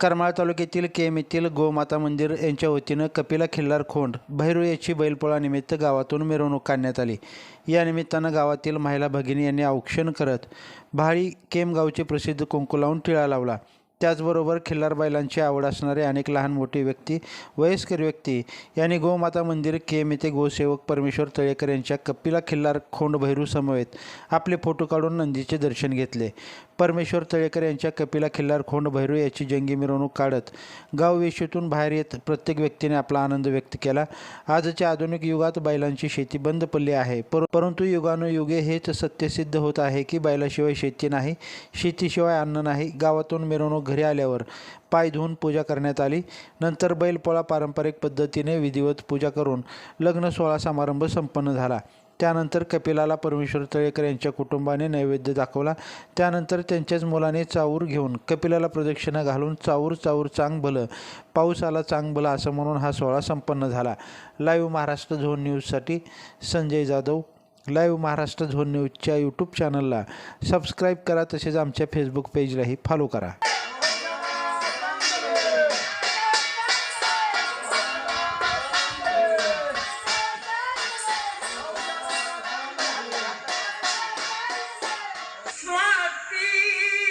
करमाळ तालुक्यातील केम येथील गोमाता मंदिर यांच्या वतीनं कपिला खिल्लार खोंड भैरू याची बैलपोळानिमित्त गावातून मिरवणूक काढण्यात आली. या निमित्तानं गावातील महिला भगिनी यांनी औक्षण करत भाळी केम गावचे प्रसिद्ध कुंकू लावून टिळा लावला. त्याचबरोबर खिल्लार बैलांची आवड असणारे अनेक लहान मोठी व्यक्ती वयस्कर व्यक्ती यांनी गोमाता मंदिर केम येथे गोसेवक परमेश्वर तळेकर यांच्या कपिला खिल्लार खोंड भैरू समवेत आपले फोटो काढून नंदीचे दर्शन घेतले. परमेश्वर तळेकर यांच्या कपिला खिल्लार खोंड भैरू याची जंगी मिरवणूक काढत गाव वेशीतून बाहेर येत प्रत्येक व्यक्तीने आपला आनंद व्यक्त केला. आजच्या आधुनिक युगात बैलांची शेती बंद पडली आहे. पर परंतु युगानुयुगे हेच सत्य सिद्ध होत आहे की बैलाशिवाय शेती नाही शेतीशिवाय अन्न नाही गावातून मिरवणूक घरी आल्यावर पाय धुवून पूजा करण्यात आली. नंतर बैलपोळा पारंपरिक पद्धतीने विधिवत पूजा करून लग्न सोहळा समारंभ संपन्न झाला. त्यानंतर कपिलाला परमेश्वर तळेकर यांच्या कुटुंबाने नैवेद्य दाखवला. त्यानंतर त्यांच्याच मुलाने चाऊर घेऊन कपिलाला प्रदक्षिणा घालून चाऊर चाऊर चांग भलं पाऊस आला चांग भलं असं म्हणून हा सोहळा संपन्न झाला. लाईव्ह महाराष्ट्र झोन न्यूजसाठी संजय जाधव. लाईव्ह महाराष्ट्र झोन न्यूजच्या यूट्यूब चॅनलला सबस्क्राईब करा. तसेच आमच्या फेसबुक पेजलाही फॉलो करा. see.